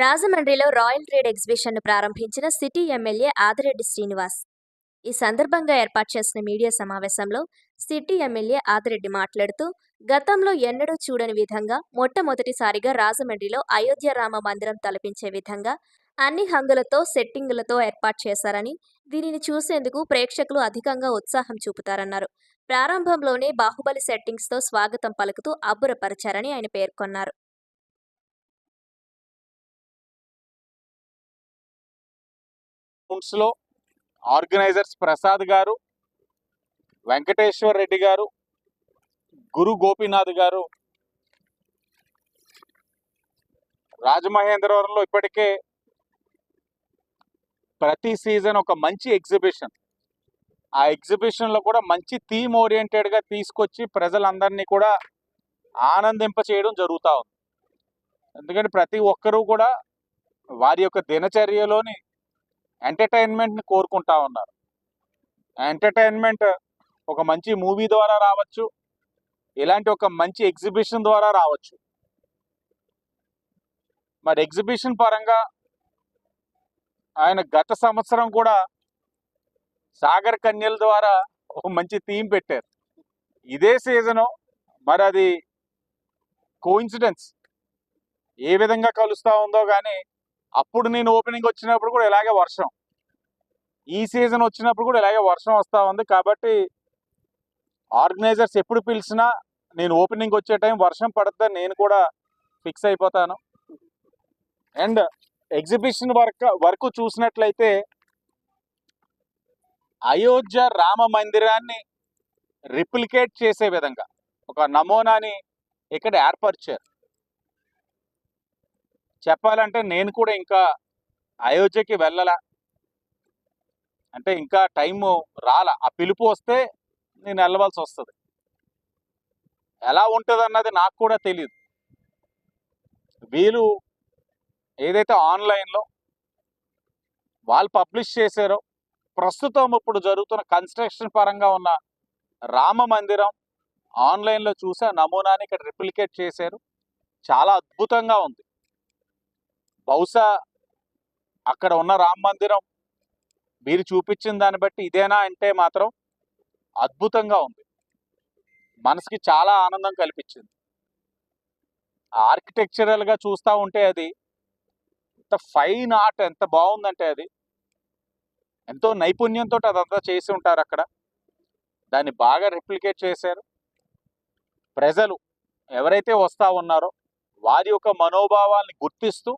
రాజమండ్రిలో royal trade ఎగ్జిబిషన్ను ప్రారంభించిన city MLA Adireddy Srinivas. ఈ సందర్భంగా ఏర్పాటు చేసిన మీడియా సమావేశంలో సిటీ ఎమ్మెల్యే ఆదిరెడ్డి మాట్లాడుతూ గతంలో ఎన్నడూ చూడని విధంగా మొట్టమొదటిసారిగా రాజమండ్రిలో అయోధ్య రామ మందిరం తలపించే విధంగా అన్ని హంగులతో సెట్టింగులతో ఏర్పాటు చేశారని దీనిని చూసేందుకు ప్రేక్షకులు అధికంగా ఉత్సాహం చూపుతారన్నారు. ప్రారంభంలోనే బాహుబలి సెట్టింగ్స్తో స్వాగతం పలుకుతూ అబ్బురపరిచారని ఆయన పేర్కొన్నారు. లో ఆర్గనైజర్స్ ప్రసాద్ గారు వెంకటేశ్వర్ రెడ్డి గారు గురు గోపీనాథ్ గారు రాజమహేంద్రవరంలో ఇప్పటికే ప్రతి సీజన్ ఒక మంచి ఎగ్జిబిషన్. ఆ ఎగ్జిబిషన్లో కూడా మంచి థీమ్ ఓరియంటెడ్గా తీసుకొచ్చి ప్రజలందరినీ కూడా ఆనందింప చేయడం జరుగుతూ ఉంది. ఎందుకంటే ప్రతి ఒక్కరూ కూడా వారి యొక్క దినచర్యలోని ఎంటర్టైన్మెంట్ని కోరుకుంటా ఉన్నారు. ఎంటర్టైన్మెంట్ ఒక మంచి మూవీ ద్వారా రావచ్చు ఇలాంటి ఒక మంచి ఎగ్జిబిషన్ ద్వారా రావచ్చు. మరి ఎగ్జిబిషన్ పరంగా ఆయన గత సంవత్సరం కూడా సాగర్ కన్యల ద్వారా ఒక మంచి థీమ్ పెట్టారు. ఇదే సీజను మరి అది కోఇన్సిడెన్స్ ఏ విధంగా కలుస్తా ఉందో కానీ అప్పుడు నేను ఓపెనింగ్ వచ్చినప్పుడు కూడా ఇలాగే వర్షం. ఈ సీజన్ వచ్చినప్పుడు కూడా ఇలాగే వర్షం వస్తూ ఉంది కాబట్టి ఆర్గనైజర్స్ ఎప్పుడు పిలిచినా నేను ఓపెనింగ్ వచ్చే టైం వర్షం పడుతుందని నేను కూడా ఫిక్స్ అయిపోతాను. అండ్ ఎగ్జిబిషన్ వర్క్ వరకు చూసినట్లయితే అయోధ్య రామ మందిరాన్ని రిప్లికేట్ చేసే విధంగా ఒక నమూనాని ఇక్కడ ఏర్పరిచారు. చెప్పాలంటే నేను కూడా ఇంకా అయోధ్యకి వెళ్ళలా. అంటే ఇంకా టైము రాల. ఆ పిలుపు వస్తే నేను వెళ్ళవలసి వస్తుంది. ఎలా ఉంటుంది అన్నది నాకు కూడా తెలియదు వీళ్ళు ఏదైతే ఆన్లైన్లో వాళ్ళు పబ్లిష్ చేశారో ప్రస్తుతం ఇప్పుడు జరుగుతున్న కన్స్ట్రక్షన్ పరంగా ఉన్న రామ మందిరం ఆన్లైన్లో చూసే నమూనాని ఇక్కడ రిప్లికేట్ చేశారు. చాలా అద్భుతంగా ఉంది. బహుశా అక్కడ ఉన్న రామ మందిరం మీరు చూపించిన దాన్ని బట్టి ఇదేనా అంటే మాత్రం అద్భుతంగా ఉంది. మనసుకి చాలా ఆనందం కల్పించింది. ఆర్కిటెక్చరల్గా చూస్తూ ఉంటే అది ఎంత ఫైన్ ఆర్ట్ ఎంత బాగుందంటే అది. ఎంతో నైపుణ్యంతో అదంతా చేసి ఉంటారు అక్కడ. దాన్ని బాగా రిప్లికేట్ చేశారు. ప్రజలు ఎవరైతే వస్తూ ఉన్నారో వారి యొక్క మనోభావాల్ని గుర్తిస్తూ